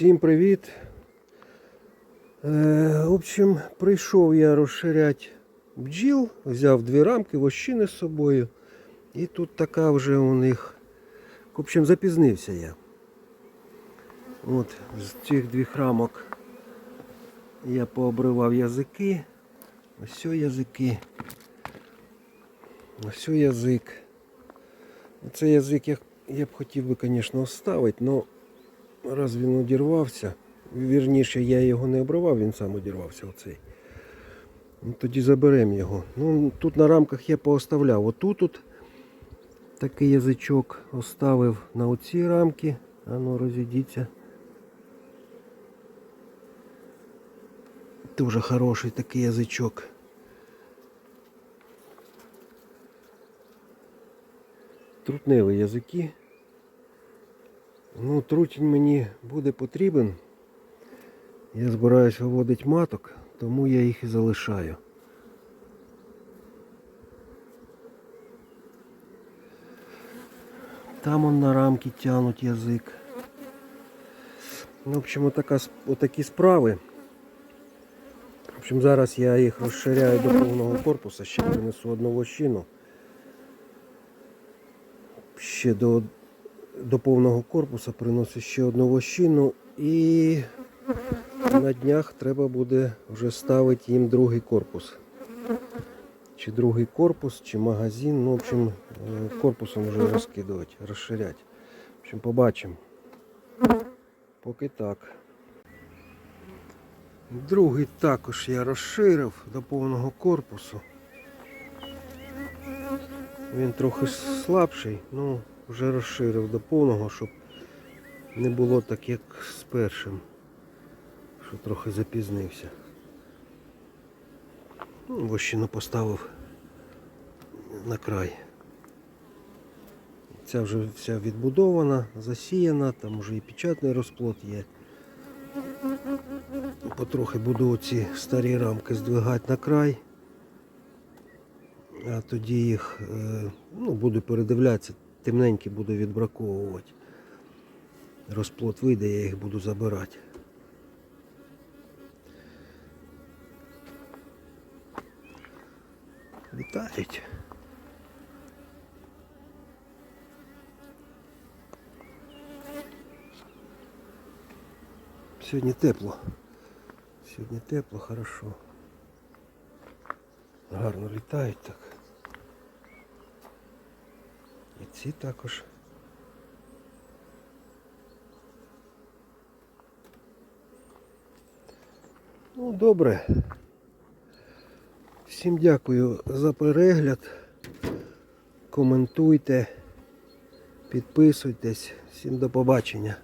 Всім привіт. Е, в общем, прийшов я розширяти бджіл, взяв дві рамки, вощини з собою. І тут така вже у них. В общем, запізнився я. От, з цих двох рамок я пообривав язики. Ось язики. Ось язик. Цей язик я, я б хотів би, звісно, оставити, але раз він одірвався, вірніше, я його не обривав, він сам одірвався оцей. Ну, тоді заберемо його. Ну, тут на рамках я пооставляв. Отут от такий язичок оставив на оці рамки. А ну розійдіться. Дуже хороший такий язичок. Трутневі язики. Ну, трутень мені буде потрібен. Я збираюсь виводити маток, тому я їх і залишаю. Там он на рамки тянуть язик. Ну, в общем, отака, отакі справи. В общем, зараз я їх розширяю до повного корпуса, ще принесу одну вощину. Ще до, до повного корпуса приношу ще одну вощину і на днях треба буде вже ставити їм другий корпус. Чи другий корпус, чи магазин. Ну, в общем, е, корпусом вже розкидувати, розширяти. В общем, побачимо. Поки так. Другий також я розширив до повного корпусу. Він трохи слабший, ну вже розширив до повного, щоб не було так, як з першим, що трохи запізнився. Ну, вощину поставив на край. Ця вже вся відбудована, засіяна, там вже і печатний розплод є. Потрохи буду оці старі рамки здвигати на край. А тоді їх е, ну, буду передивлятися, темненькі буду відбраковувати. Розплод вийде, я їх буду забирати. Літають. Сьогодні тепло. Сьогодні тепло, хорошо. Гарно літають так. І ці також. Ну, добре. Всім дякую за перегляд. Коментуйте, підписуйтесь. Всім до побачення.